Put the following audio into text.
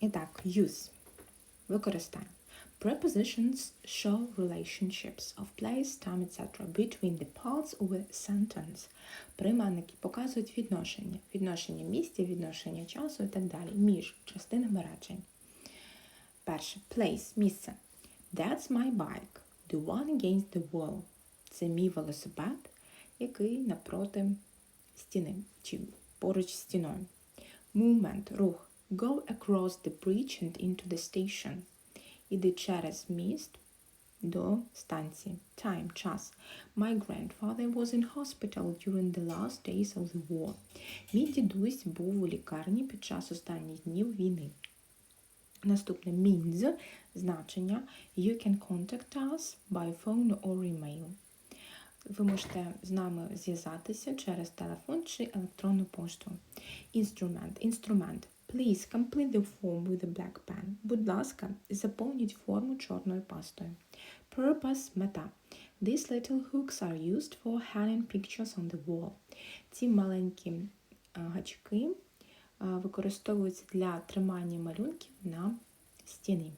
І так, use. Використання. Prepositions show relationships of place, time, etc. between the parts of a sentence. Прийменники показують відношення. Відношення місця, відношення часу і так далі. Між частинами речень. Перше. Place. Місце. That's my bike. The one against the wall. Це мій велосипед, який напроти стіни чи поруч з стіною. Movement. Рух. Go across the bridge and into the station. Іди через міст до станції. Time. Час. My grandfather was in hospital during the last days of the war. Мій дідусь був у лікарні під час останніх днів війни. Наступне means значення You can contact us by phone or email. Ви можете з нами зв'язатися через телефон чи електронну пошту. Інструмент. Інструмент. Please complete the form with a black pen. Будь ласка, заповніть форму чорною пастою. Purpose – мета. These little hooks are used for hanging pictures on the wall. Ці маленькі гачки використовуються для тримання малюнків на стіні.